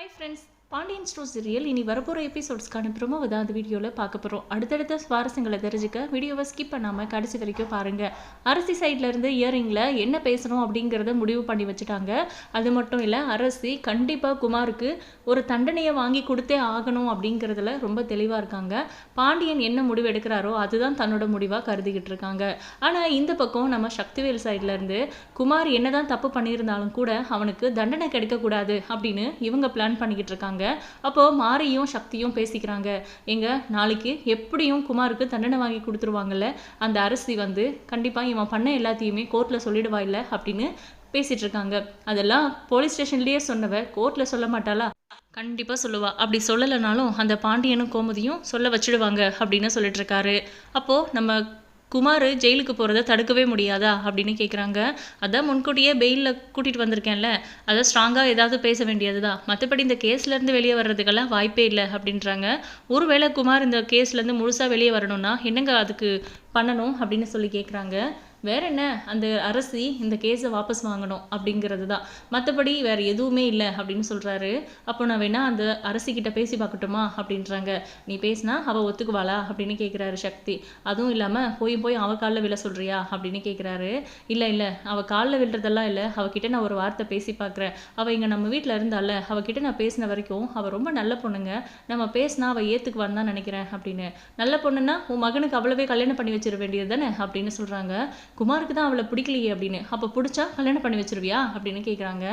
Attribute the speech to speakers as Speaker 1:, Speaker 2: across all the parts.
Speaker 1: Hi friends, Pandian store serial இனி வரப்போகிற எபிசோட்ஸ்க்கான ப்ரோமோவை தான் அந்த வீடியோவில் பார்க்க போகிறோம் அடுத்தடுத்த சுவாரஸ்யங்களை தெரிஞ்சுக்க வீடியோவை ஸ்கிப் பண்ணாமல் கடைசி வரைக்கும் பாருங்கள் அரசி சைடில் இருந்து இயரிங்கில் என்ன பேசணும் அப்படிங்கிறத முடிவு பண்ணி வச்சுட்டாங்க. அது மட்டும் இல்லை அரசி கண்டிப்பாக குமாருக்கு ஒரு தண்டனையை வாங்கி கொடுத்தே ஆகணும் அப்படிங்கிறதுல ரொம்ப தெளிவாக இருக்காங்க. பாண்டியன் என்ன முடிவு எடுக்கிறாரோ அதுதான் தன்னோட முடிவாக கருதிக்கிட்டு இருக்காங்க. ஆனால் இந்த பக்கம் நம்ம சக்திவேல் சைட்லேருந்து குமார் குமார் என்னதான் தப்பு பண்ணியிருந்தாலும் கூட அவனுக்கு தண்டனை கிடைக்கக்கூடாது அப்படின்னு இவங்க பிளான் பண்ணிக்கிட்டு இருக்காங்க. அப்போ மாரியும் சக்தியும் பேசிக்கிறாங்க. எங்க நாளைக்கு எப்படியும் குமாருக்கு தண்டனை வாங்கி கொடுத்துருவாங்கல்ல அந்த அரசி வந்து கண்டிப்பா இவன் பண்ண எல்லாத்தையுமே கோர்ட்ல சொல்லிடுவா இல்ல அப்படின்னு பேசிட்டு இருக்காங்க. அதெல்லாம் போலீஸ் ஸ்டேஷன்லயே சொன்னவ கோர்ட்ல சொல்ல மாட்டாளா? கண்டிப்பா சொல்லுவா. அப்படி சொல்லலைனாலும் அந்த பாண்டியனும் கோமதியும் சொல்ல வச்சிடுவாங்க அப்படின்னு சொல்லிட்டு இருக்காரு. அப்போ நம்ம குமார் ஜெயிலுக்கு போகிறத தடுக்கவே முடியாதா அப்படின்னு கேட்குறாங்க அதான் முன்கூட்டியே பெயிலில் கூட்டிகிட்டு வந்திருக்கேன்ல. அதை ஸ்ட்ராங்காக ஏதாவது பேச வேண்டியது தான் மற்றபடி இந்த கேஸ்லேருந்து வெளியே வர்றதுக்கெல்லாம் வாய்ப்பே இல்லை அப்படின்றாங்க. ஒருவேளை குமார் இந்த கேஸ்லேருந்து முழுசாக வெளியே வரணும்னா என்னங்க அதுக்கு பண்ணணும் அப்படின்னு சொல்லி கேட்குறாங்க வேற என்ன? அந்த அரசி இந்த கேஸை வாபஸ் வாங்கணும் அப்படிங்கிறது தான் மற்றபடி வேற எதுவுமே இல்லை அப்படின்னு சொல்கிறாரு அப்போ நான் வேணா அந்த அரசி கிட்ட பேசி பார்க்கட்டுமா அப்படின்றாங்க. நீ பேசினா அவள் ஒத்துக்குவாளா அப்படின்னு கேட்குறாரு சக்தி. அதுவும் இல்லாமல் போய் போய் அவ காலில் விழ சொல்கிறியா அப்படின்னு கேட்குறாரு இல்லை இல்லை அவள் காலில் விழுறதெல்லாம் இல்லை. அவகிட்ட நான் ஒரு வார்த்தை பேசி பார்க்குறேன். அவள் இங்கே நம்ம வீட்டில் இருந்தால அவகிட்ட நான் பேசின வரைக்கும் அவள் ரொம்ப நல்ல பொண்ணுங்க. நம்ம பேசினா அவள் ஏற்றுக்குவான்னு தான் நினைக்கிறேன் அப்படின்னு. நல்ல பொண்ணுன்னா உன் மகனுக்கு அவ்வளவே கல்யாணம் பண்ணி வச்சிட வேண்டியது தானே அப்படின்னு சொல்கிறாங்க குமாருக்கு தான் அவளை பிடிக்கலையே அப்படின்னு. அப்போ பிடிச்சா கல்யாணம் பண்ணி வச்சிருவியா அப்படின்னு கேட்குறாங்க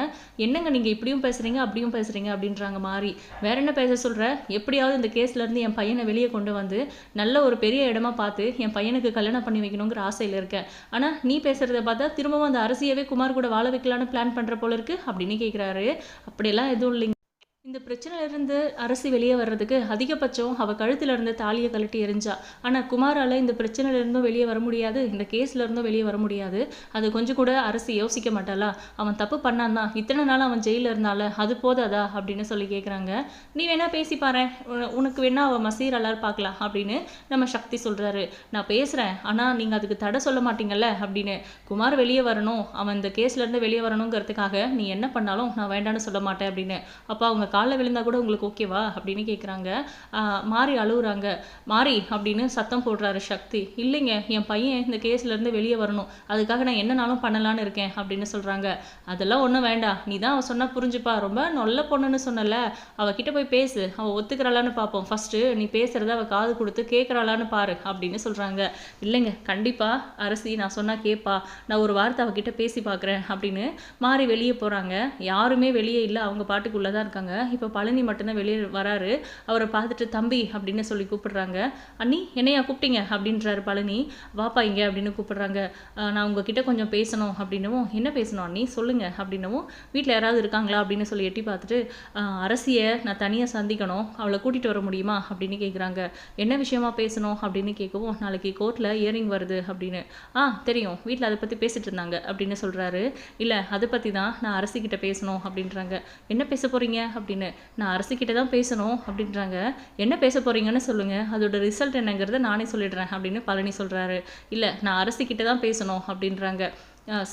Speaker 1: என்னங்க நீங்கள் இப்படியும் பேசுகிறீங்க அப்படியும் பேசுகிறீங்க அப்படின்றாங்க மாறி. வேற என்ன பேச சொல்கிற எப்படியாவது இந்த கேஸ்லேருந்து என் பையனை வெளியே கொண்டு வந்து நல்ல ஒரு பெரிய இடமா பார்த்து என் பையனுக்கு கல்யாணம் பண்ணி வைக்கணுங்கிற ஆசையில் இருக்கேன் ஆனால் நீ பேசுகிறத பார்த்தா திரும்பவும் அந்த அரசியவே குமார் கூட வாழ வைக்கலான்னு பிளான் பண்ணுற போல இருக்கு அப்படின்னு கேட்குறாரு அப்படியெல்லாம் எதுவும் இல்லைங்க. இந்த பிரச்சனையிலிருந்து அரசி வெளியே வர்றதுக்கு அதிகபட்சம் அவ கழுத்துல இருந்த தாலியை கழட்டி எரிஞ்சா. ஆனா குமாரால இந்த பிரச்சனையில இருந்தும் வெளியே வர முடியாது. இந்த கேஸ்ல இருந்தும் வெளியே வர முடியாது. அது கொஞ்சம் கூட அரசு யோசிக்க மாட்டாளா? அவன் தப்பு பண்ணான் தான். இத்தனை நாள் அவன் ஜெயில இருந்தால அது போதாதா? அப்படின்னு சொல்லி கேக்குறாங்க. நீ வேணா பேசி பாரு உனக்கு வேணா மசீர் எல்லார் பார்க்கலாம் அப்படின்னு நம்ம சக்தி சொல்றாரு. நான் பேசுறேன். ஆனா நீங்க அதுக்கு தடை சொல்ல மாட்டீங்கல்ல? அப்படின்னு. குமார் வெளியே வரணும். அவன் இந்த கேஸ்ல இருந்து வெளியே வரணுங்கிறதுக்காக நீ என்ன பண்ணாலும் நான் வேண்டாம்னு சொல்ல மாட்டேன் அப்படின்னு. அப்பா அவங்க காலில் விழுந்தா கூட உங்களுக்கு ஓகேவா அப்படின்னு கேட்குறாங்க மாறி அழுகுறாங்க மாறி அப்படின்னு சத்தம் போடுறாரு சக்தி. இல்லைங்க என் பையன் இந்த கேஸ்லேருந்து வெளியே வரணும். அதுக்காக நான் என்னனாலும் பண்ணலான்னு இருக்கேன் அப்படின்னு சொல்கிறாங்க அதெல்லாம் ஒன்றும் வேண்டாம். நீ தான் அவள் சொன்னால் புரிஞ்சுப்பா. ரொம்ப நல்ல பொண்ணுன்னு சொன்னல. அவகிட்ட போய் பேசு. அவள் ஒத்துக்கிறாளான்னு பார்ப்போம் ஃபஸ்ட்டு நீ பேசுகிறத அவள் காது கொடுத்து கேட்குறாளான்னு பாரு அப்படின்னு சொல்கிறாங்க இல்லைங்க கண்டிப்பாக அரசி நான் சொன்னால் கேட்பா நான் ஒரு வார்த்தை அவகிட்ட பேசி பார்க்குறேன் அப்படின்னு மாறி வெளியே போகிறாங்க யாருமே வெளியே இல்லை. அவங்க பாட்டுக்குள்ளே தான் இருக்காங்க. இப்போ பழனி மட்டும்தான் வெளியே வராரு. அவரை பார்த்துட்டு தம்பி அப்படின்னு சொல்லி கூப்பிடுறாங்க. அண்ணி என்னையா கூப்பிட்டீங்க? அப்படின்றாரு பழனி. வாப்பா இங்கே அப்படின்னு கூப்பிடுறாங்க. நான் உங்ககிட்ட கொஞ்சம் பேசணும் அப்படின்னவும் என்ன பேசணும் அண்ணி? சொல்லுங்க அப்படின்னவும் வீட்டில் யாராவது இருக்காங்களா? அப்படின்னு சொல்லி எட்டி பார்த்துட்டு அரசியை நான் தனியாக சந்திக்கணும். அவளை கூட்டிட்டு வர முடியுமா? அப்படின்னு கேட்குறாங்க என்ன விஷயமா பேசணும்? அப்படின்னு கேட்கவும் நாளைக்கு கோர்ட்டில் இயரிங் வருது அப்படின்னு. ஆ தெரியும். வீட்டில் அதை பற்றி பேசிட்டு இருந்தாங்க அப்படின்னு சொல்கிறாரு இல்லை அதை பற்றி தான் நான் அரசிக்கிட்ட பேசணும் அப்படின்றாங்க. என்ன பேச போகிறீங்க அப்படின்னு நான் அரசுக்கிட்ட தான் பேசணும் அப்படின்றாங்க. என்ன பேச போறீங்கன்னு சொல்லுங்கள் அதோட ரிசல்ட் என்னங்கிறத நானே சொல்லிடுறேன் அப்படின்னு பழனி சொல்கிறாரு இல்லை நான் அரசுக்கிட்ட தான் பேசணும் அப்படின்றாங்க.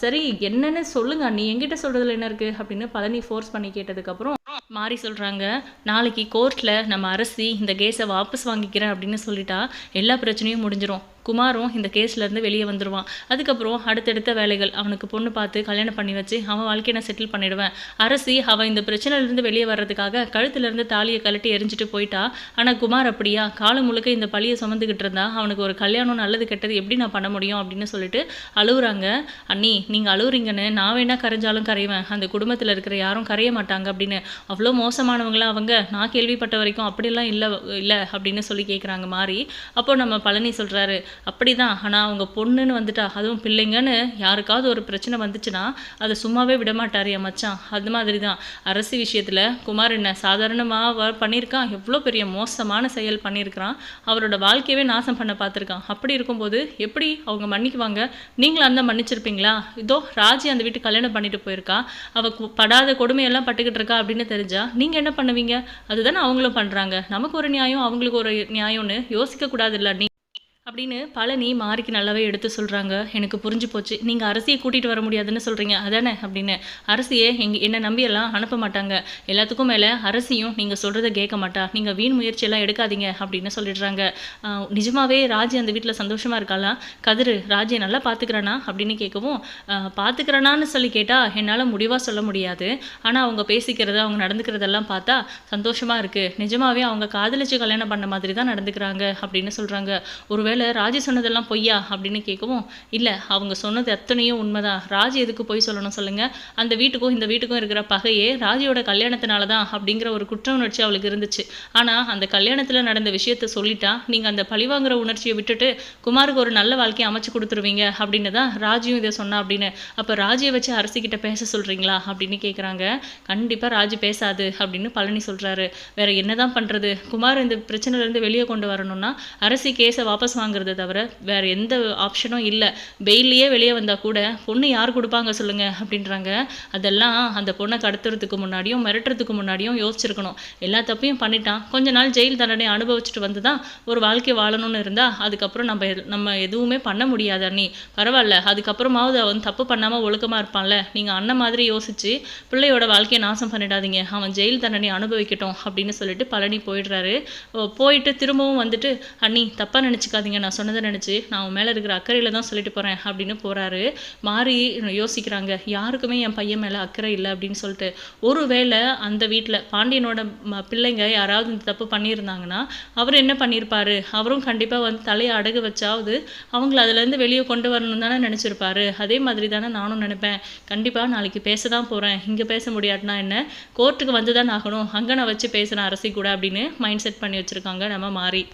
Speaker 1: சரி என்னன்னு சொல்லுங்க. நீ எங்கிட்ட சொல்றதுல என்ன இருக்கு? அப்படின்னு பழனி ஃபோர்ஸ் பண்ணி கேட்டதுக்கப்புறம் மாறி சொல்றாங்க. நாளைக்கு கோர்ட்ல நம்ம அரசி இந்த கேஸை வாபஸ் வாங்கிக்கிறேன் அப்படின்னு சொல்லிட்டா எல்லா பிரச்சனையும் முடிஞ்சிடும் குமாரும் இந்த கேஸ்லேருந்து வெளியே வந்துடுவான் அதுக்கப்புறம் அடுத்தடுத்த வேலைகள். அவனுக்கு பொண்ணு பார்த்து கல்யாணம் பண்ணி வச்சு அவன் வாழ்க்கையை நான் செட்டில் பண்ணிடுவேன். அரசி அவன் இந்த பிரச்சனையிலேருந்து வெளியே வர்றதுக்காக கழுத்துலேருந்து தாலியை கழட்டி எரிஞ்சிட்டு போயிட்டா. ஆனால் குமார் அப்படியா? காலம் முழுக்க இந்த பழியை சுமந்துக்கிட்டு இருந்தா அவனுக்கு ஒரு கல்யாணம் நல்லது கெட்டது எப்படி நான் பண்ண முடியும் அப்படின்னு சொல்லிட்டு அழுகுறாங்க அண்ணி நீங்கள் அழுகுறீங்கன்னு நான் வேணா கரைஞ்சாலும் கரைவேன். அந்த குடும்பத்தில் இருக்கிற யாரும் கரைய மாட்டாங்க அப்படின்னு. அவ்வளோ மோசமானவங்களாம் அவங்க. நான் கேள்விப்பட்ட வரைக்கும் அப்படிலாம் இல்லை இல்லை அப்படின்னு சொல்லி கேட்குறாங்க மாறி. அப்போ நம்ம பழனி சொல்கிறாரு அப்படி அப்படிதான். ஆனா அவங்க பொண்ணுன்னு வந்துட்டா அதுவும் பிள்ளைங்கன்னு யாருக்காவது ஒரு பிரச்சனை வந்துச்சுன்னா அதை சும்மாவே விடமாட்டார் என் மச்சான். அது மாதிரி தான் அரசு விஷயத்துல குமார் என்ன சாதாரணமாக பண்ணியிருக்கான். எவ்வளோ பெரிய மோசமான செயல் பண்ணியிருக்கிறான். அவரோட வாழ்க்கையவே நாசம் பண்ண பார்த்துருக்கான். அப்படி இருக்கும்போது எப்படி அவங்க மன்னிக்குவாங்க? நீங்களும் அந்த மன்னிச்சிருப்பீங்களா? இதோ ராஜி அந்த வீட்டு கல்யாணம் பண்ணிட்டு போயிருக்கா. அவ படாத கொடுமையெல்லாம் பட்டுக்கிட்டு இருக்கா அப்படின்னு தெரிஞ்சா நீங்க என்ன பண்ணுவீங்க? அதுதானே அவங்களும் பண்றாங்க. நமக்கு ஒரு நியாயம் அவங்களுக்கு ஒரு நியாயம்னு யோசிக்கக்கூடாது இல்லை நீ அப்படின்னு பழனி மாறிக்கு நல்லாவே எடுத்து சொல்கிறாங்க எனக்கு புரிஞ்சு போச்சு. நீங்கள் அரசியை கூட்டிகிட்டு வர முடியாதுன்னு சொல்கிறீங்க அதானே? அப்படின்னு. அரசியை எங்க என்னை நம்பியெல்லாம் அனுப்ப மாட்டாங்க. எல்லாத்துக்கும் மேலே அரசியும் நீங்கள் சொல்கிறத கேட்க மாட்டா. நீங்கள் வீண் முயற்சியெல்லாம் எடுக்காதீங்க அப்படின்னு சொல்லிடுறாங்க. நிஜமாவே ராஜி அந்த வீட்டில் சந்தோஷமாக இருக்காளா? கதிர் ராஜியை நல்லா பார்த்துக்கிறானா அப்படின்னு கேட்கவும் பார்த்துக்கிறானான்னு சொல்லி கேட்டால் என்னால் முடிவாக சொல்ல முடியாது. ஆனால் அவங்க பேசிக்கிறத அவங்க நடந்துக்கிறதெல்லாம் பார்த்தா சந்தோஷமாக இருக்குது நிஜமாவே அவங்க காதலிச்சு கல்யாணம் பண்ண மாதிரி தான் நடந்துக்கிறாங்க அப்படின்னு சொல்கிறாங்க ஒருவேளை ராஜி சொன்னதெல்லாம் பொய்யா அப்படின்னு கேட்கவும் இல்லை அவங்க சொன்னது அத்தனையும் உண்மைதான். ராஜி எதுக்கு பொய் சொல்லணும் சொல்லுங்கள் அந்த வீட்டுக்கும் இந்த வீட்டுக்கும் இருக்கிற பகையே ராஜியோட கல்யாணத்தினால தான் அப்படிங்கிற ஒரு குற்ற உணர்ச்சி அவளுக்கு இருந்துச்சு. ஆனால் அந்த கல்யாணத்தில் நடந்த விஷயத்த சொல்லிட்டா நீங்கள் அந்த பழிவாங்குற உணர்ச்சியை விட்டுட்டு குமாருக்கு ஒரு நல்ல வாழ்க்கையை அமைச்சு கொடுத்துருவீங்க அப்படின்னு தான் ராஜியும் இதை சொன்னா அப்படின்னு. அப்போ ராஜியை வச்சு அரசிக்கிட்ட பேச சொல்கிறீங்களா அப்படின்னு கேட்குறாங்க கண்டிப்பாக ராஜி பேசாது அப்படின்னு பழனி சொல்கிறாரு வேற என்னதான் பண்ணுறது குமார் இந்த பிரச்சனையிலேருந்து வெளியே கொண்டு வரணும்னா அரசி கேஸை வாபஸ் வாங்குறத தவிர வேறு எந்த ஆப்ஷனும் இல்லை. பெயிலே வெளியே வந்தால் கூட பொண்ணு யார் கொடுப்பாங்க சொல்லுங்கள் அப்படின்றாங்க. அதெல்லாம் அந்த பொண்ணை கடத்துறதுக்கு முன்னாடியும் மிரட்டுறதுக்கு முன்னாடியும் யோசிச்சிருக்கணும். எல்லா தப்பையும் பண்ணிட்டான். கொஞ்ச நாள் ஜெயில் தண்டனை அனுபவிச்சுட்டு வந்து தான் ஒரு வாழ்க்கை வாழணும்னு இருந்தால் அதுக்கப்புறம் நம்ம நம்ம எதுவுமே பண்ண முடியாது அண்ணி. பரவாயில்ல. அதுக்கப்புறமாவது அவன் தப்பு பண்ணாமல் ஒழுக்கமாக இருப்பான்ல. நீங்கள் அண்ணன் மாதிரி யோசிச்சு பிள்ளையோட வாழ்க்கையை நாசம் பண்ணிடாதீங்க. அவன் ஜெயில் தண்டனை அனுபவிக்கட்டும் அப்படின்னு சொல்லிட்டு பழனி போயிடுறாரு. போயிட்டு திரும்பவும் வந்துட்டு அண்ணி தப்பாக நினச்சிக்காதீங்க. நான் சொன்னதை நினச்சி நான் உன் மேலே இருக்கிற அக்கறையில் தான் சொல்லிட்டு போகிறேன் அப்படின்னு போகிறாரு மாறி யோசிக்கிறாங்க யாருக்குமே என் பையன் மேலே அக்கறை இல்லை அப்படின்னு சொல்லிட்டு. ஒரு வேளை அந்த வீட்டில் பாண்டியனோட ம பிள்ளைங்க யாராவது இந்த தப்பு பண்ணியிருந்தாங்கன்னா அவர் என்ன பண்ணியிருப்பாரு? அவரும் கண்டிப்பாக வந்து தலையை அடகு வச்சாவது அவங்கள அதுலேருந்து வெளியே கொண்டு வரணும் தானே நினச்சிருப்பாரு. அதே மாதிரி தானே நானும் நினைப்பேன். கண்டிப்பாக நாளைக்கு பேச தான் போகிறேன் இங்கே பேச முடியாட்டினா என்ன? கோர்ட்டுக்கு வந்து தான் ஆகணும். அங்கே நான் வச்சு பேசுகிறேன் அரசி கூட அப்படின்னு மைண்ட் செட் பண்ணி வச்சுருக்காங்க நம்ம மாறி.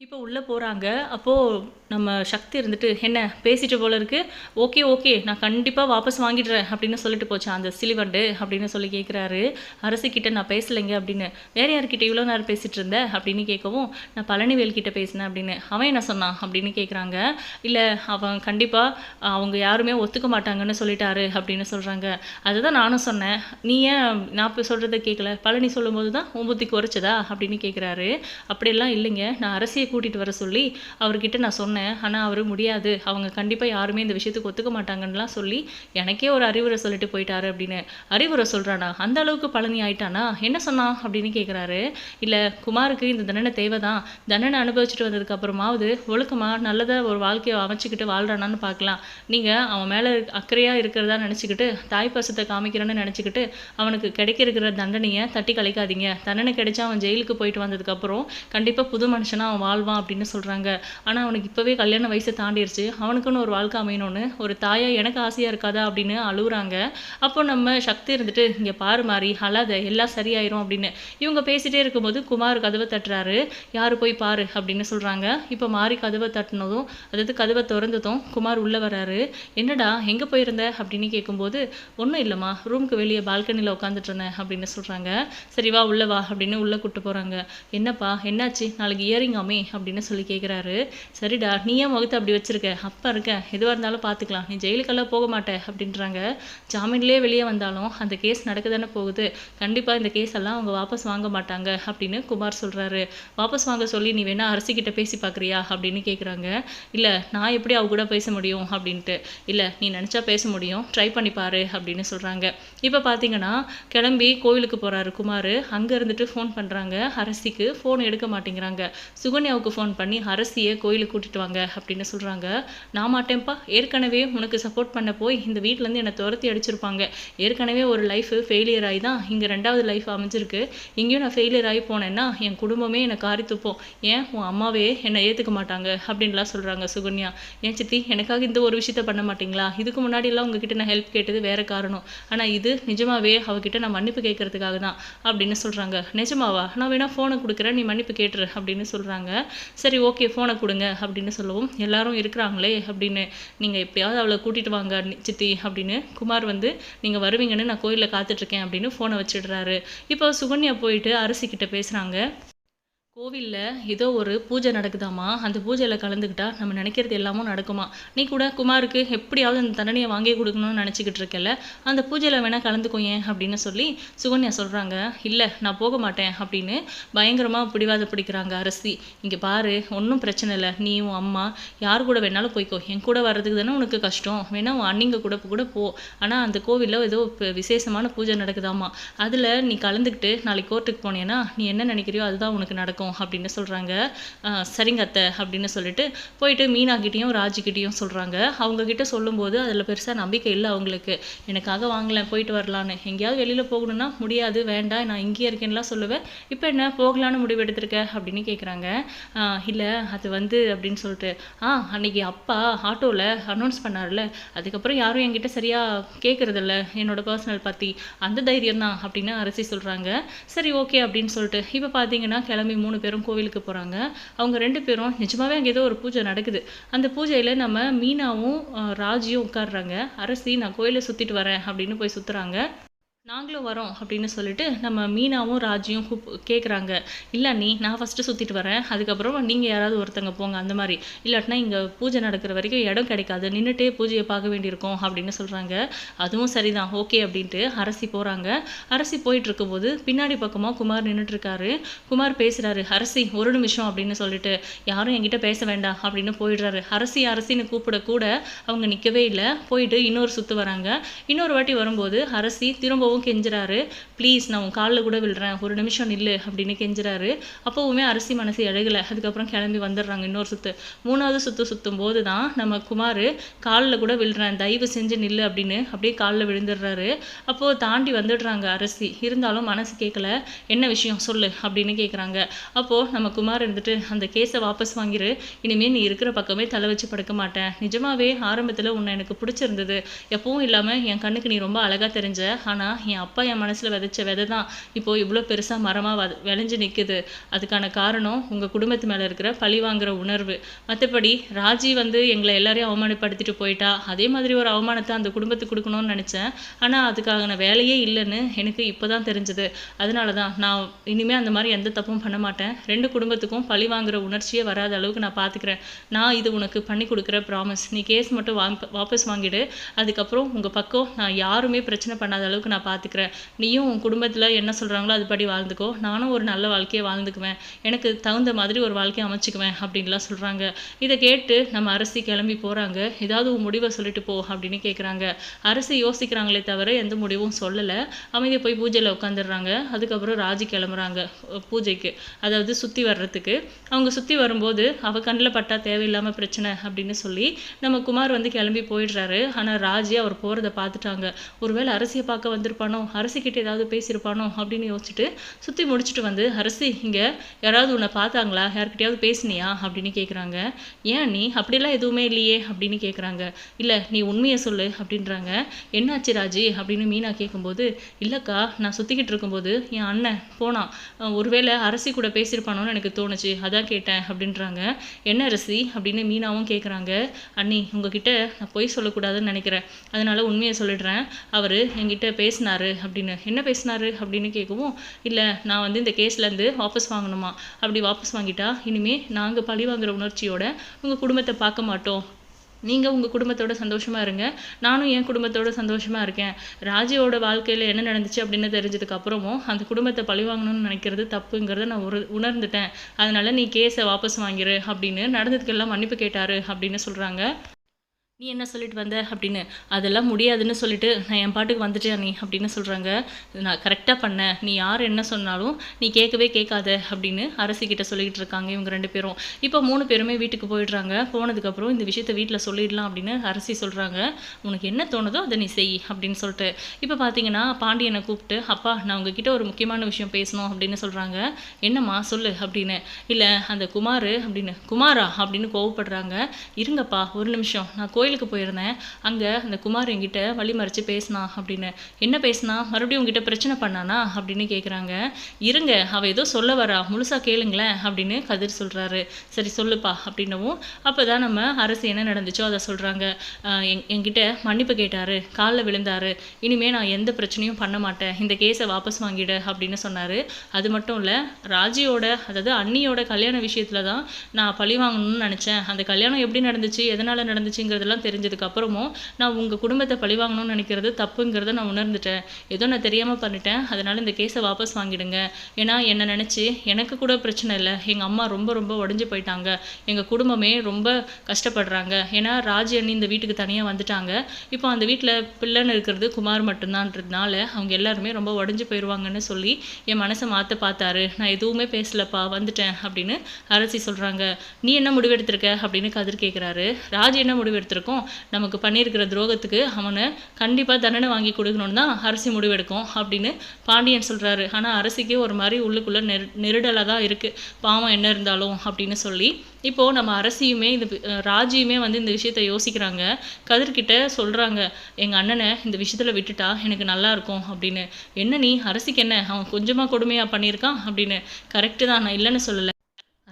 Speaker 1: இப்போ உள்ளே போகிறாங்க அப்போது நம்ம சக்தி இருந்துட்டு என்ன பேசிட்டு போல இருக்குது ஓகே ஓகே நான் கண்டிப்பாக வாபஸ் வாங்கிடுறேன் அப்படின்னு சொல்லிட்டு போச்சு. அந்த சிலிவண்டு அப்படின்னு சொல்லி கேட்குறாரு அரசிக்கிட்ட நான் பேசலைங்க அப்படின்னு. வேறு யார்கிட்ட இவ்வளோ நேரம் பேசிகிட்டு இருந்த? அப்படின்னு கேட்கவும் நான் பழனிவேல் கிட்ட பேசினேன் அப்படின்னு. அவன் என்ன சொன்னான்? அப்படின்னு கேட்குறாங்க இல்லை அவன் கண்டிப்பாக அவங்க யாருமே ஒத்துக்க மாட்டாங்கன்னு சொல்லிட்டாரு அப்படின்னு சொல்கிறாங்க அதுதான் நானும் சொன்னேன். நீ ஏன் நான் இப்போ சொல்கிறத கேட்கல பழனி சொல்லும்போது தான் உன் புத்தி குறைச்சதா? அப்படின்னு கேட்குறாரு அப்படியெல்லாம் இல்லைங்க. நான் அரசியல் அரசியை கூட்டிகிட்டு வர சொல்லி அவர்கிட்ட நான் சொன்னேன். ஆனால் அவர் முடியாது. அவங்க கண்டிப்பாக யாருமே இந்த விஷயத்துக்கு ஒத்துக்க மாட்டாங்கன்னுலாம் சொல்லி எனக்கே ஒரு அறிவுரை சொல்லிட்டு போயிட்டாரு அப்படின்னு. அறிவுரை சொல்கிறானா அந்த அளவுக்கு பழனி ஆயிட்டானா? என்ன சொன்னான் அப்படின்னு கேட்குறாரு இல்லை குமாருக்கு இந்த தண்டனை தேவை தான் தண்டனை அனுபவிச்சுட்டு வந்ததுக்கு அப்புறமாவது ஒழுக்கமாக நல்லதாக ஒரு வாழ்க்கையை அமைச்சிக்கிட்டு வாழ்கிறானான்னு பார்க்கலாம். நீங்கள் அவன் மேலே அக்கறையாக இருக்கிறதா நினச்சிக்கிட்டு தாய் பசத்தை காமிக்கிறேன்னு நினச்சிக்கிட்டு அவனுக்கு கிடைக்கிற தண்டனையை தட்டி கலைக்காதீங்க. தண்டனை கிடைச்சா அவன் ஜெயிலுக்கு போயிட்டு வந்ததுக்கப்புறம் கண்டிப்பாக புது மனுஷனாக அவன் வாழ்வான் அப்படின்னு சொல்கிறாங்க ஆனால் அவனுக்கு இப்போவே கல்யாண வயசை தாண்டிடுச்சு அவனுக்குன்னு ஒரு வாழ்க்கை அமையணும்னு ஒரு தாயா எனக்கு ஆசையாக இருக்காதா அப்படின்னு அழுகுறாங்க அப்போ நம்ம சக்தி இருந்துட்டு இங்கே பாரு மாறி அழாத எல்லாம் சரியாயிரும் அப்படின்னு. இவங்க பேசிகிட்டே இருக்கும்போது குமார் கதவை தட்டுறாரு. யார் போய் பாரு அப்படின்னு சொல்கிறாங்க இப்போ மாறி கதவை தட்டினதும் அதாவது கதவை திறந்ததும் குமார் உள்ளே வராரு. என்னடா எங்கே போயிருந்த? அப்படின்னு கேட்கும்போது ஒன்றும் இல்லைம்மா ரூமுக்கு வெளியே பால்கனியில் உட்காந்துட்டு இருந்தேன் அப்படின்னு சொல்கிறாங்க சரி வா உள்ளே வா அப்படின்னு உள்ளே கூப்பிட்டு போகிறாங்க என்னப்பா என்னாச்சு? நாளைக்கு இயரிங் ஆமே அப்படின்னு சொல்லி கேட்குறாரு சரிடா நீ ஏன் முகத்தை அப்படி வச்சிருக்க. அப்பா இருக்கேன் எதுவாக இருந்தாலும் பார்த்துக்கலாம் நீ ஜெயிலுக்கெல்லாம் போக மாட்டேன் அப்படின்றாங்க. ஜாமீன்லேயே வெளியே வந்தாலும் அந்த கேஸ் நடக்க தானே போகுது. கண்டிப்பாக இந்த கேஸ் எல்லாம் அவங்க வாபஸ் வாங்க மாட்டாங்க அப்படின்னு குமார் சொல்கிறாரு வாபஸ் வாங்க சொல்லி நீ வேணா அரசிக்கிட்ட பேசி பார்க்குறியா அப்படின்னு கேட்குறாங்க இல்லை நான் எப்படி அவ கூட பேச முடியும் அப்படின்ட்டு. இல்லை நீ நினச்சா பேச முடியும் ட்ரை பண்ணி பாரு அப்படின்னு சொல்கிறாங்க இப்போ பார்த்தீங்கன்னா கிளம்பி கோவிலுக்கு போகிறாரு குமார். அங்கே இருந்துட்டு ஃபோன் பண்ணுறாங்க அரசிக்கு ஃபோன் எடுக்க மாட்டேங்கிறாங்க. சுகன்யாவுக்கு ஃபோன் பண்ணி அரசியை கோயிலுக்கு கூட்டிகிட்டு வாங்க அப்படின்னு சொல்கிறாங்க நான் மாட்டேன்ப்பா. ஏற்கனவே உனக்கு சப்போர்ட் பண்ண போய் இந்த வீட்டிலேருந்து என்னை துரத்தி அடிச்சிருப்பாங்க. ஏற்கனவே ஒரு லைஃப் ஃபெயிலியர் ஆகி தான் இங்கே ரெண்டாவது லைஃப் அமைஞ்சிருக்கு. இங்கேயும் நான் ஃபெயிலியர் ஆகி போனேன்னா என் குடும்பமே என்னை காரி துப்போம். ஏன்? உன் அம்மாவே என்னை ஏற்றுக்க மாட்டாங்க அப்படின்லாம் சொல்கிறாங்க சுகன்யா. ஏன் சித்தி? எனக்காக இந்த ஒரு விஷயத்த பண்ண மாட்டிங்களா? இதுக்கு முன்னாடியெல்லாம் உங்ககிட்ட நான் ஹெல்ப் கேட்டது வேறு காரணம். ஆனால் இது நிஜமாவே அவகிட்ட நான் மன்னிப்பு கேட்கறதுக்காக தான் அப்படின்னு சொல்கிறாங்க நிஜமாவா? நான் வேணால் ஃபோனை கொடுக்குறேன். நீ மன்னிப்பு கேட்டுரு அப்படின்னு சொல்கிறாங்க சரி ஓகே ஃபோனை கொடுங்க அப்படின்னு சொல்லவும். எல்லாரும் இருக்கிறாங்களே அப்படின்னு நீங்கள் எப்படியாவது அவளை கூட்டிட்டு வாங்க சித்தி அப்படின்னு குமார் வந்து நீங்கள் வருவீங்கன்னு நான் கோயிலில் காத்துட்ருக்கேன் அப்படின்னு ஃபோனை வச்சிடுறாரு. இப்போ சுகன்யா போயிட்டு அரசி கிட்ட பேசுகிறாங்க கோவிலில் ஏதோ ஒரு பூஜை நடக்குதாம்மா அந்த பூஜையில் கலந்துக்கிட்டா நம்ம நினைக்கிறது எல்லாமும் நடக்குமா? நீ கூட குமாருக்கு எப்படியாவது அந்த தண்டனையை வாங்கி கொடுக்கணும்னு நினச்சிக்கிட்டு இருக்கல அந்த பூஜையில் வேணால் கலந்துக்கோயேன் அப்படின்னு சொல்லி சுகன்யா சொல்கிறாங்க இல்லை நான் போக மாட்டேன் அப்படின்னு பயங்கரமாக பிடிவாத பிடிக்கிறாங்க அரசி. இங்கே பாரு ஒன்றும் பிரச்சனை இல்லை. நீ உன் அம்மா யார் கூட வேணாலும் போய்க்கோ. என் கூட வர்றதுக்கு தானே உனக்கு கஷ்டம். வேணா உன் அண்ணிங்க கூட கூட போ. ஆனால் அந்த கோவிலில் ஏதோ விசேஷமான பூஜை நடக்குதாம்மா அதில் நீ கலந்துக்கிட்டு நாளைக்கு கோர்ட்டுக்கு போனேன்னா நீ என்ன நினைக்கிறியோ அதுதான் உனக்கு நடக்கும். அப்படின்னு சொல்கிறாங்க சரிங்க அத்தை அப்படின்னு சொல்லிட்டு போயிட்டு மீனாக்கிட்டேயும் ராஜுக்கிட்டேயும் சொல்கிறாங்க அவங்கக்கிட்ட சொல்லும்போது அதில் பெருசாக நம்பிக்கை இல்லை அவங்களுக்கு. எனக்காக வாங்கலை போயிட்டு வரலான்னு. எங்கேயாவது வெளியில் போகணுன்னா முடியாது வேண்டாம் நான் இங்கேயே இருக்கேன்லாம் சொல்லுவேன். இப்போ என்ன போகலான்னு முடிவு எடுத்திருக்க அப்படின்னு கேட்குறாங்க இல்லை அது வந்து அப்படின்னு சொல்லிட்டு ஆ அன்னைக்கு அப்பா ஆட்டோவில் அனௌன்ஸ் பண்ணார்ல அதுக்கப்புறம் யாரும் என்கிட்ட சரியாக கேட்குறதில்ல என்னோட பர்சனல் பற்றி அந்த தைரியம் தான் அப்படின்னு அரசி சொல்கிறாங்க சரி ஓகே அப்படின்னு சொல்லிட்டு இப்போ பார்த்தீங்கன்னா கிளம்பி மூணு பேரும் கோவிலுக்கு போகிறாங்க அவங்க ரெண்டு பேரும் நிஜமாவே அங்கே ஏதோ ஒரு பூஜை நடக்குது. அந்த பூஜையில் நம்ம மீனாவும் ராஜியும் உட்காடுறாங்க அரசி நான் கோயிலை சுற்றிட்டு வரேன் அப்படின்னு போய் சுற்றுறாங்க நாங்களும் வரோம் அப்படின்னு சொல்லிட்டு நம்ம மீனாவும் ராஜியும் கூப் கேட்குறாங்க இல்லை நீ நான் ஃபஸ்ட்டு சுற்றிட்டு வரேன். அதுக்கப்புறம் நீங்கள் யாராவது ஒருத்தங்க போங்க அந்த மாதிரி. இல்லாட்டினா இங்கே பூஜை நடக்கிற வரைக்கும் இடம் கிடைக்காது. நின்றுட்டே பூஜையை பார்க்க வேண்டியிருக்கும் அப்படின்னு சொல்கிறாங்க அதுவும் சரிதான் ஓகே அப்படின்ட்டு அரசி போகிறாங்க அரசி போயிட்டுருக்கும்போது பின்னாடி பக்கமாக குமார் நின்றுட்டுருக்காரு குமார் பேசுகிறாரு அரசி ஒரு நிமிஷம் அப்படின்னு சொல்லிட்டு. யாரும் என்கிட்ட பேச வேண்டாம் அப்படின்னு போயிடுறாரு. அரசி அரசின்னு கூப்பிட கூட அவங்க நிற்கவே இல்லை. போயிட்டு இன்னொரு சுற்று வராங்க. இன்னொரு வாட்டி வரும்போது அரசி திரும்பவும் கெஞ்சுறாரு. ப்ளீஸ் நான் உன் காலில் கூட விழுறேன். ஒரு நிமிஷம் நில்லு அப்படின்னு கெஞ்சுறாரு. அப்போவுமே அரிசி மனசு இழகலை. அதுக்கப்புறம் கிளம்பி வந்துடுறாங்க இன்னொரு சுற்று மூணாவது சுற்று சுற்றும் போது தான் நம்ம குமார் காலில் கூட விழுறேன். தயவு செஞ்சு நில்லு அப்படின்னு அப்படியே காலில் விழுந்துடுறாரு. அப்போது தாண்டி வந்துடுறாங்க அரசி. இருந்தாலும் மனசு கேட்கல என்ன விஷயம்? சொல்லு அப்படின்னு கேட்குறாங்க அப்போது நம்ம குமார் இருந்துட்டு அந்த கேஸை வாபஸ் வாங்கிரு. இனிமேல் நீ இருக்கிற பக்கமே தலை வச்சு படுக்க மாட்டேன். நிஜமாவே ஆரம்பத்தில் உன்னை எனக்கு பிடிச்சிருந்தது. எப்பவும் இல்லாமல் என் கண்ணுக்கு நீ ரொம்ப அழகாக தெரிஞ்ச. ஆனால் என் அப்பா என் மனசில் விதைச்ச விதை தான். இப்போது இவ்வளோ பெருசாக மரமாக வ விளைஞ்சு நிற்குது அதுக்கான காரணம் உங்கள் குடும்பத்து மேலே இருக்கிற பழி வாங்குற உணர்வு. மற்றபடி ராஜி வந்து எங்களை எல்லாரையும் அவமானப்படுத்திட்டு போயிட்டா. அதே மாதிரி ஒரு அவமானத்தை அந்த குடும்பத்துக்கு கொடுக்கணும்னு நினச்சேன். ஆனால் அதுக்கான வேலையே இல்லைன்னு எனக்கு இப்போ தான் தெரிஞ்சது. அதனால தான் நான் இனிமேல் அந்த மாதிரி எந்த தப்பும் பண்ண மாட்டேன். ரெண்டு குடும்பத்துக்கும் பழி வாங்குற உணர்ச்சியே வராத அளவுக்கு நான் பார்த்துக்கிறேன் நான் இது உனக்கு பண்ணி கொடுக்குற ப்ராமிஸ் நீ கேஸ் மட்டும் வாங்க வாபஸ் வாங்கிடு. அதுக்கப்புறம் உங்கள் பக்கம் நான் யாருமே பிரச்சனை பண்ணாத அளவுக்கு நான் பார்த்துக்கிறேன் நீயும் உன் குடும்பத்தில் என்ன சொல்கிறாங்களோ அதுபடி வாழ்ந்துக்கோ. நானும் ஒரு நல்ல வாழ்க்கையை வாழ்ந்துக்குவேன். எனக்கு தகுந்த மாதிரி ஒரு வாழ்க்கையை அமைச்சுக்குவேன் அப்படின்லாம் சொல்கிறாங்க இதை கேட்டு நம்ம அரசி கிளம்பி போகிறாங்க ஏதாவது உன் முடிவை சொல்லிட்டு போ அப்படின்னு கேட்குறாங்க அரசி யோசிக்கிறாங்களே தவிர எந்த முடிவும் சொல்லலை. அமைதியாக போய் பூஜையில் உட்காந்துடுறாங்க. அதுக்கப்புறம் ராஜி கிளம்புறாங்க பூஜைக்கு. அதாவது சுற்றி வர்றதுக்கு. அவங்க சுற்றி வரும்போது அவ கண்ணில் பட்டா தேவையில்லாமல் பிரச்சனை அப்படின்னு சொல்லி நம்ம குமார் வந்து கிளம்பி போயிடுறாரு. ஆனால் ராஜி அவர் போகிறத பார்த்துட்டாங்க. ஒருவேளை அரசியை பார்க்க பேசியிருப்பானோ அரசிக்கிட்ட ஏதாவது பேசியிருப்பானோ? அப்படின்னு யோசிச்சுட்டு சுற்றி முடிச்சுட்டு வந்து அரசி இங்கே யாராவது உன்னை பார்த்தாங்களா? யார்கிட்டயாவது பேசினியா? அப்படின்னு கேட்குறாங்க ஏன் நீ? அப்படிலாம் எதுவுமே இல்லையே அப்படின்னு கேட்குறாங்க இல்லை நீ உண்மையை சொல்லு அப்படின்றாங்க. என்னாச்சு ராஜி? அப்படின்னு மீனா கேட்கும்போது இல்லைக்கா நான் சுற்றிக்கிட்டு இருக்கும்போது என் அண்ணன் போனான் ஒருவேளை அரசி கூட பேசியிருப்பானோன்னு எனக்கு தோணுச்சு. அதான் கேட்டேன் அப்படின்றாங்க. என்ன அரசி? அப்படின்னு மீனாவும் கேட்குறாங்க அண்ணி உங்ககிட்ட நான் பொய் சொல்லக்கூடாதுன்னு நினைக்கிறேன். அதனால உண்மையை சொல்லிடுறேன். அவர் என்கிட்ட பேசினாரு அப்படின்னு. என்ன பேசினாரு அப்படின்னு கேட்கவும் இல்லை நான் வந்து இந்த கேஸ்லேருந்து வாபஸ் வாங்கணுமா? அப்படி வாபஸ் வாங்கிட்டா இனிமேல் நாங்கள் பழி வாங்குற உணர்ச்சியோட உங்கள் குடும்பத்தை பார்க்க மாட்டோம். நீங்கள் உங்கள் குடும்பத்தோட சந்தோஷமாக இருங்க. நானும் என் குடும்பத்தோட சந்தோஷமாக இருக்கேன். ராஜியோட வாழ்க்கையில் என்ன நடந்துச்சு அப்படின்னு தெரிஞ்சதுக்கு அப்புறமும் அந்த குடும்பத்தை பழி வாங்கணும்னு நினைக்கிறது தப்புங்கிறத நான் ஒரு உணர்ந்துட்டேன். அதனால் நீ கேஸை வாபஸ் வாங்கிரு அப்படின்னு நடந்ததுக்கெல்லாம் மன்னிப்பு கேட்டார் அப்படின்னு சொல்கிறாங்க நீ என்ன சொல்லிட்டு வந்த? அப்படின்னு. அதெல்லாம் முடியாதுன்னு சொல்லிட்டு நான் என் பாட்டுக்கு வந்துட்டேன் நீ அப்படின்னு சொல்கிறாங்க நான் கரெக்டாக பண்ணேன். நீ யார் என்ன சொன்னாலும் நீ கேட்கவே கேட்காத அப்படின்னு அரசிக்கிட்ட சொல்லிக்கிட்டு இருக்காங்க இவங்க ரெண்டு பேரும். இப்போ மூணு பேருமே வீட்டுக்கு போயிடுறாங்க. போனதுக்கப்புறம் இந்த விஷயத்த வீட்டில் சொல்லிடலாம் அப்படின்னு அரசி சொல்கிறாங்க உனக்கு என்ன தோணுதோ அதை நீ செய் அப்படின்னு சொல்லிட்டு. இப்போ பார்த்தீங்கன்னா பாண்டியனை கூப்பிட்டு அப்பா நான் உங்ககிட்ட ஒரு முக்கியமான விஷயம் பேசணும் அப்படின்னு சொல்கிறாங்க என்னம்மா சொல்லு அப்படின்னு. இல்லை அந்த குமார் அப்படின்னு. குமாரா? அப்படின்னு கோவப்படுறாங்க. இருங்கப்பா ஒரு நிமிஷம். நான் கோயிலுக்கு போயிருந்தேன். அங்கே அந்த குமார் என்கிட்ட வழி மறைச்சு பேசினா அப்படின்னு. என்ன பேசினா? மறுபடியும் உங்ககிட்ட பிரச்சனை பண்ணானா? அப்படின்னு கேட்குறாங்க இருங்க அவள் ஏதோ சொல்ல வரா. முழுசாக கேளுங்களேன் அப்படின்னு கதிர் சொல்கிறாரு சரி சொல்லுப்பா அப்படின்னவும். அப்போ தான் நம்ம அரசு என்ன நடந்துச்சோ அதை சொல்கிறாங்க எங் என்கிட்ட மன்னிப்பு கேட்டார். காலில் விழுந்தாரு. இனிமே நான் எந்த பிரச்சனையும் பண்ண மாட்டேன். இந்த கேஸை வாபஸ் வாங்கிடு அப்படின்னு சொன்னார். அது மட்டும் இல்லை ராஜியோட அதாவது அண்ணியோட கல்யாண விஷயத்தில் தான் நான் பழி வாங்கணும்னு நினச்சேன். அந்த கல்யாணம் எப்படி நடந்துச்சு? எதனால் நடந்துச்சுங்கிறதுல தெரிஞ்சதுக்கு அப்புறமும் நான் உங்கள் குடும்பத்தை பழி வாங்கணும்னு நினைக்கிறது தப்புங்கிறத நான் உணர்ந்துட்டேன். ஏதோ நான் தெரியாமல் பண்ணிட்டேன். அதனால் இந்த கேஸை வாபஸ் வாங்கிடுங்க. ஏன்னா என்னை நினச்சி எனக்கு கூட பிரச்சனை இல்லை. எங்கள் அம்மா ரொம்ப ரொம்ப உடஞ்சி போயிட்டாங்க. எங்கள் குடும்பமே ரொம்ப கஷ்டப்படுறாங்க. ஏன்னா ராஜி அண்ணி இந்த வீட்டுக்கு தனியாக வந்துட்டாங்க. இப்போ அந்த வீட்டில் பிள்ளைன்னு இருக்கிறது குமார் மட்டும்தான்றதுனால அவங்க எல்லாருமே ரொம்ப உடஞ்சி போயிடுவாங்கன்னு சொல்லி என் மனசை மாற்ற பார்த்தாரு. நான் எதுவுமே பேசலப்பா வந்துட்டேன் அப்படின்னு அரசி சொல்கிறாங்க நீ என்ன முடிவெடுத்திருக்க அப்படின்னு கதிர் கேட்குறாரு ராஜ் என்ன முடிவெடுத்திருக்கோம் நமக்கு பண்ணியிருக்கிற துரோகத்துக்கு அவனை கண்டிப்பாக தண்டனை வாங்கி கொடுக்கணும்னு தான் அரசி முடிவெடுக்கும் அப்படின்னு பாண்டியன் சொல்கிறாரு ஆனால் அரசிக்கு ஒரு மாதிரி உள்ளுக்குள்ளே நெரு நெருடலாக தான் இருக்குது பாவம் என்ன இருந்தாலும் அப்படின்னு சொல்லி. இப்போது நம்ம அரசியுமே இந்த ராஜியுமே வந்து இந்த விஷயத்த யோசிக்கிறாங்க. கதிர்கிட்ட சொல்கிறாங்க எங்கள் அண்ணனை இந்த விஷயத்தில் விட்டுட்டா எனக்கு நல்லா இருக்கும் அப்படின்னு. என்ன நீ? அரசிக்கு என்ன? அவன் கொஞ்சமாக கொடுமையாக பண்ணியிருக்கான் அப்படின்னு. கரெக்டு தான். நான் இல்லைன்னு சொல்லலை.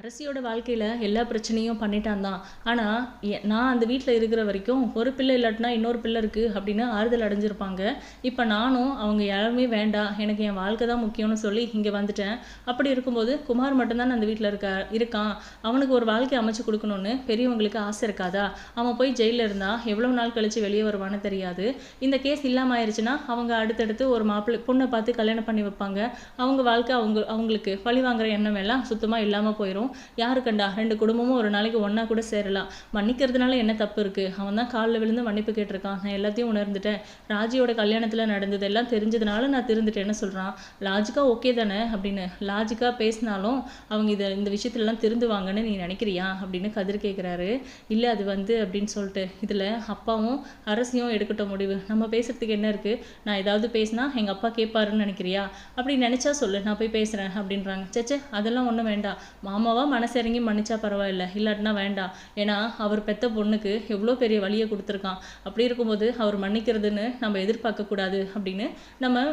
Speaker 1: அரசியோட வாழ்க்கையில் எல்லா பிரச்சனையும் பண்ணிட்டான் தான். ஆனால் நான் அந்த வீட்டில் இருக்கிற வரைக்கும் ஒரு பிள்ளை இல்லாட்டினா இன்னொரு பிள்ளை இருக்குது அப்படின்னு ஆறுதல் அடைஞ்சிருப்பாங்க. இப்போ நானும் அவங்க யாருமே வேண்டாம் எனக்கு என் வாழ்க்கை தான் முக்கியம்னு சொல்லி இங்கே வந்துட்டேன். அப்படி இருக்கும்போது குமார் மட்டும்தான் அந்த வீட்டில் இருக்க இருக்கான். அவனுக்கு ஒரு வாழ்க்கை அமைச்சு கொடுக்கணும்னு பெரியவங்களுக்கு ஆசை இருக்காதா? அவன் போய் ஜெயிலில் இருந்தால் எவ்வளோ நாள் கழித்து வெளியே வருவான்னு தெரியாது. இந்த கேஸ் இல்லாமல் ஆயிடுச்சுன்னா அவங்க அடுத்தடுத்து ஒரு மாப்பிள்ளை பொண்ணை பார்த்து கல்யாணம் பண்ணி வைப்பாங்க. அவங்க வாழ்க்கை அவங்க அவங்களுக்கு பழி வாங்குற எண்ணம் எல்லாம் சுத்தமாக இல்லாமல் போயிடும் யாரு கண்டா? ரெண்டு குடும்பமும் ஒரு நாளைக்கு ஒன்றா கூட சேரலாம். மன்னிக்கிறதுனால என்ன தப்பு இருக்குது அவன் தான் காலில் விழுந்து மன்னிப்பு கேட்டிருக்கான். நான் எல்லாத்தையும் உணர்ந்துட்டேன். ராஜியோட கல்யாணத்தில் நடந்தது எல்லாம் தெரிஞ்சதுனால நான் திருந்துட்டேன்னு சொல்கிறான் லாஜிக்காக ஓகே தானே? அப்படின்னு. லாஜிக்காக பேசினாலும் அவங்க இதை இந்த விஷயத்துலலாம் திருந்துவாங்கன்னு நீ நினைக்கிறியா? அப்படின்னு கதிர் கேட்குறாரு இல்லை அது வந்து அப்படின்னு சொல்லிட்டு. இதில் அப்பாவும் அரசியும் எடுக்கட்டும் முடிவு. நம்ம பேசுறதுக்கு என்ன இருக்குது நான் ஏதாவது பேசினா எங்கள் அப்பா கேட்பாருன்னு நினைக்கிறியா? அப்படி நினச்சா சொல்லு. நான் போய் பேசுகிறேன் அப்படின்றாங்க. சேச்சே அதெல்லாம் ஒன்றும் வேண்டாம். மாமாவா மனசிறங்கி மன்னிச்சா பரவாயில்ல. இல்லாட்டினா வேண்டாம். ஏன்னா அவர் பெத்த பொண்ணுக்கு எவ்வளோ பெரிய வழியை கொடுத்துருக்கான். அப்படி இருக்கும்போது அவர் மன்னிக்கிறதுன்னு நம்ம எதிர்பார்க்க கூடாது அப்படின்னு நம்ம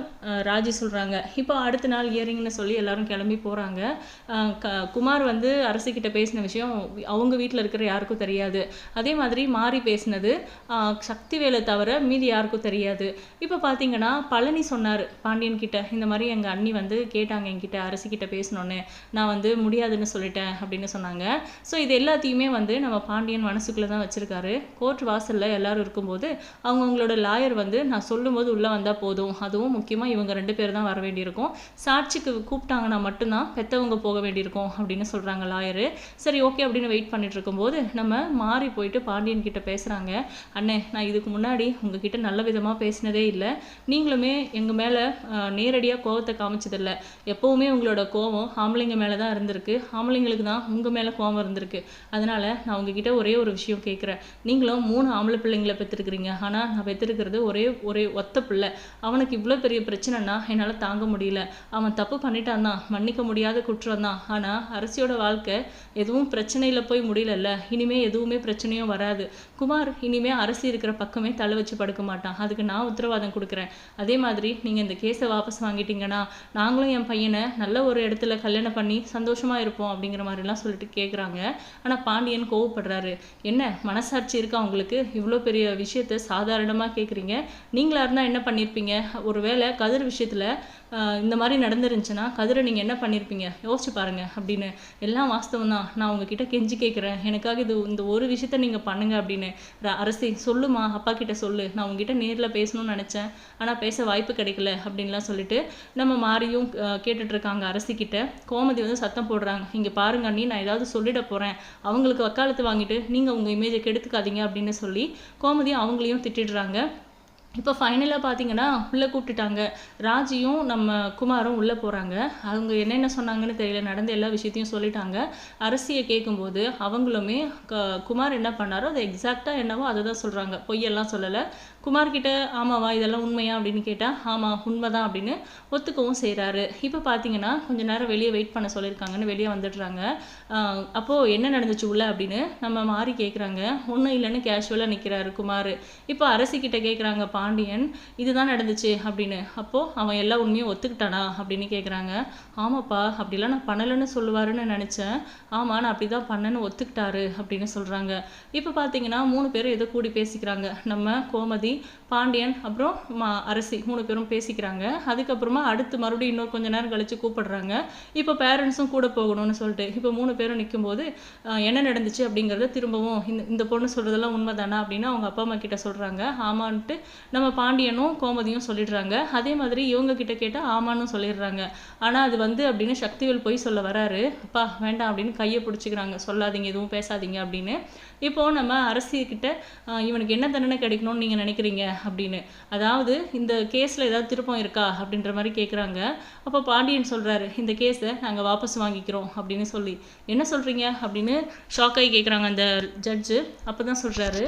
Speaker 1: ராஜி சொல்கிறாங்க இப்போ அடுத்த நாள் இயரிங்னு சொல்லி எல்லாரும் கிளம்பி போகிறாங்க க குமார் வந்து அரசிக்கிட்ட பேசின விஷயம் அவங்க வீட்டில் இருக்கிற யாருக்கும் தெரியாது. அதே மாதிரி மாறி பேசினது சக்தி வேலை தவிர மீதி யாருக்கும் தெரியாது. இப்போ பார்த்தீங்கன்னா பழனி சொன்னார் பாண்டியன் கிட்ட. இந்த மாதிரி எங்கள் அண்ணி வந்து கேட்டாங்க என்கிட்ட அரசிக்கிட்ட பேசணுன்னு நான் வந்து முடியாதுன்னு சொல்லிட்டேன். அப்படின்னு சொன்னாங்க. ஸோ இது எல்லாத்தையுமே வந்து நம்ம பாண்டியன் மனசுக்குள்ளே தான் வச்சுருக்காரு. கோர்ட் வாசலில் எல்லாரும் இருக்கும்போது அவங்கவுங்களோட லாயர் வந்து நான் சொல்லும்போது உள்ளே வந்தால் போதும். அதுவும் முக்கியமாக இவங்க ரெண்டு பேர் தான் வர வேண்டியிருக்கும். சாட்சிக்கு கூப்பிட்டாங்கன்னா மட்டும்தான் பெற்றவங்க போக வேண்டியிருக்கும் அப்படின்னு சொல்கிறாங்க லாயரு சரி ஓகே அப்படின்னு வெயிட் பண்ணிட்டு இருக்கும்போது நம்ம மாறி போயிட்டு பாண்டியன் கிட்ட பேசுகிறாங்க அண்ணே நான் இதுக்கு முன்னாடி உங்ககிட்ட நல்ல விதமாக பேசினதே இல்லை. நீங்களுமே எங்கள் மேலே நேரடியாக கோவத்தை காமிச்சதில்லை. எப்போவுமே உங்களோட கோவம் ஆம்பளைங்க மேலே தான் இருந்திருக்கு ஆம்பளைங்களுக்கு தான் உங்கள் மேலே கோவம் இருந்திருக்கு. அதனால் நான் உங்ககிட்ட ஒரே ஒரு விஷயம் கேட்குறேன் நீங்களும் மூணு ஆம்பளை பிள்ளைங்களை பெற்றிருக்கிறீங்க ஆனால் நான் பெற்றிருக்கிறது ஒரே ஒரே ஒத்த பிள்ளை. அவனுக்கு இவ்வளோ பெரிய பிரச்சனைனா என்னால் தாங்க முடியல. அவன் தப்பு பண்ணிட்டான் தான். மன்னிக்க முடியாத குற்றம் தான். ஆனால் அரசியோட வாழ்க்கை எதுவும் பிரச்சனையில் போய் முடியலல்ல. இனிமேல் எதுவுமே பிரச்சனையும் வராது. குமார் இனிமேல் அரசு இருக்கிற பக்கமே தலை வச்சு படுக்க மாட்டான். அதுக்கு நான் உத்தரவாதம் கொடுக்குறேன். அதே மாதிரி நீங்கள் இந்த கேஸை வாபஸ் வாங்கிட்டீங்கன்னா நாங்களும் என் பையனை நல்ல ஒரு இடத்துல கல்யாணம் பண்ணி சந்தோஷமா இருப்போம் அப்படிங்கிற மாதிரிலாம் சொல்லிட்டு கேட்குறாங்க ஆனால் பாண்டியன் கோவப்படுறாரு. என்ன மனசாட்சி இருக்கா உங்களுக்கு? இவ்வளோ பெரிய விஷயத்த சாதாரணமாக கேட்குறீங்க நீங்களா இருந்தால் என்ன பண்ணியிருப்பீங்க ஒருவேளை கதிர் விஷயத்தில் இந்த மாதிரி நடந்துருந்துச்சுன்னா கதிரை நீங்கள் என்ன பண்ணியிருப்பீங்க யோசிச்சு பாருங்க அப்படின்னு. எல்லாம் வாஸ்தவம் தான். நான் உங்ககிட்ட கெஞ்சி கேட்குறேன் எனக்காக இது இந்த ஒரு விஷயத்த நீங்கள் பண்ணுங்க அப்படின்னு. அரசி சொல்லுமா? அப்பா கிட்ட சொல்லு. நான் உங்ககிட்ட நேரில் பேசணும்னு நினச்சேன். ஆனால் பேச வாய்ப்பு கிடைக்கல அப்படின்லாம் சொல்லிட்டு நம்ம மாறியும் கேட்டுட்ருக்காங்க கேட்டுட்டு இருக்காங்க கோமதி வந்து சத்தம் போடுறாங்க. இங்கே பாருங்க அண்ணி நான் ஏதாவது சொல்லிட போகிறேன் அவங்களுக்கு வக்காலத்து வாங்கிட்டு நீங்கள் உங்கள் இமேஜை கெடுத்துக்காதீங்க அப்படின்னு சொல்லி கோமதி அவங்களையும் திட்டிடுறாங்க. இப்போ ஃபைனலாக பார்த்தீங்கன்னா உள்ளே கூப்பிட்டுட்டாங்க. ராஜியும் நம்ம குமாரும் உள்ளே போகிறாங்க அவங்க என்னென்ன சொன்னாங்கன்னு தெரியல. நடந்த எல்லா விஷயத்தையும் சொல்லிட்டாங்க. அரசியை கேட்கும்போது அவங்களுமே க குமார் என்ன பண்ணாரோ அதை எக்ஸாக்டாக என்னவோ அதை தான் சொல்கிறாங்க பொய்யெல்லாம் சொல்லலை. குமார்கிட்ட ஆமாவா இதெல்லாம் உண்மையா? அப்படின்னு கேட்டால் ஆமாம் உண்மைதான் அப்படின்னு ஒத்துக்கவும் செய்கிறாரு இப்போ பார்த்தீங்கன்னா கொஞ்ச நேரம் வெளியே வெயிட் பண்ண சொல்லியிருக்காங்கன்னு வெளியே வந்துடுறாங்க. அப்போது என்ன நடந்துச்சு உள்ள அப்படின்னு நம்ம மாறி கேட்குறாங்க ஒன்றும் இல்லைன்னு கேஷுவலாக நிற்கிறாரு குமார். இப்போ அரசிக்கிட்ட கேட்குறாங்க பாண்டியன் இதுதான் நடந்துச்சு அப்படின்னு. அப்போது அவன் எல்லா உண்மையும் ஒத்துக்கிட்டானா அப்படின்னு கேட்குறாங்க ஆமாப்பா அப்படிலாம் நான் பண்ணலைன்னு சொல்லுவாருன்னு நினச்சேன். ஆமாம் நான் அப்படி தான் பண்ணேன்னு ஒத்துக்கிட்டாரு அப்படின்னு சொல்கிறாங்க இப்போ பார்த்தீங்கன்னா மூணு பேரும் ஏதோ கூடி பேசிக்கிறாங்க. நம்ம கோமதி பாண்டியன் அப்புறம் மா அரசி மூணு பேரும் பேசிக்கிறாங்க. அதுக்கப்புறமா அடுத்து மறுபடியும் இன்னொரு கொஞ்ச நேரம் கழித்து கூப்பிடுறாங்க. இப்போ பேரண்ட்ஸும் கூட போகணும்னு சொல்லிட்டு இப்போ மூணு பேரும் நிற்கும்போது என்ன நடந்துச்சு அப்படிங்கிறத திரும்பவும் இந்த இந்த பொண்ணு சொல்கிறதெல்லாம் உண்மைதானா அப்படின்னு அவங்க அப்பா அம்மா கிட்ட சொல்கிறாங்க ஆமான்ட்டு நம்ம பாண்டியனும் கோமதியும் சொல்லிடுறாங்க. அதே மாதிரி இவங்க கிட்ட கேட்டால் ஆமான்னு சொல்லிடுறாங்க. ஆனால் அது வந்து அப்படின்னு சக்திவேல் போய் சொல்ல வராரு. அப்பா வேண்டாம் அப்படின்னு கையை பிடிச்சிக்கிறாங்க. சொல்லாதீங்க எதுவும் பேசாதீங்க அப்படின்னு. இப்போது நம்ம அரசியக்கிட்ட இவனுக்கு என்ன தண்டனை கிடைக்கணும்னு நீங்கள் நினைக்கிறீங்க? அப்படின்னு. அதாவது இந்த கேஸில் ஏதாவது திருப்பம் இருக்கா? அப்படின்ற மாதிரி கேட்குறாங்க அப்போ பாண்டியன் சொல்கிறாரு இந்த கேஸை நாங்கள் வாபஸ் வாங்கிக்கிறோம் அப்படின்னு சொல்லி. என்ன சொல்கிறீங்க அப்படின்னு ஷாக்காகி கேட்குறாங்க அந்த ஜட்ஜு அப்போ தான் சொல்கிறாரு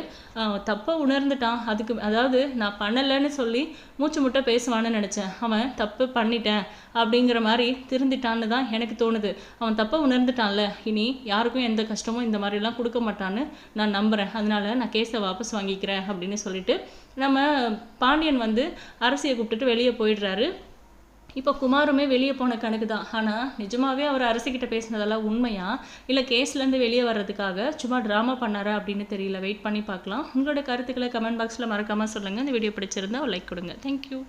Speaker 1: தப்பை உணர்ந்துட்டான். அதுக்கு அதாவது நான் பண்ணலைன்னு சொல்லி மூச்சு முட்டை பேசுவான்னு நினச்சேன். அவன் தப்பு பண்ணிட்டேன் அப்படிங்கிற மாதிரி திருந்திட்டான்னு தான் எனக்கு தோணுது. அவன் தப்பை உணர்ந்துட்டான்ல. இனி யாருக்கும் எந்த கஷ்டமும் இந்த மாதிரிலாம் கொடுக்க மாட்டான்னு நான் நம்புகிறேன் அதனால நான் கேஸை வாபஸ் வாங்கிக்கிறேன் அப்படின்னு சொல்லிட்டு நம்ம பாண்டியன் வந்து அரசியை கூப்பிட்டுட்டு வெளியே போயிடுறாரு. இப்போ குமாருமே வெளியே போன கணக்கு தான். ஆனால் நிஜமாவே அவர் அரசிக்கிட்ட பேசினதெல்லாம் உண்மையா? இல்லை கேஸ்லேருந்து வெளியே வர்றதுக்காக சும்மா ட்ராமா பண்ணாரா அப்படின்னு தெரியல. வெயிட் பண்ணி பார்க்கலாம். உங்களோட கருத்துக்களை கமெண்ட் பாக்ஸில் மறக்காமல் சொல்லுங்கள் இந்த வீடியோ பிடிச்சிருந்தா லைக் கொடுங்க. தேங்க்யூ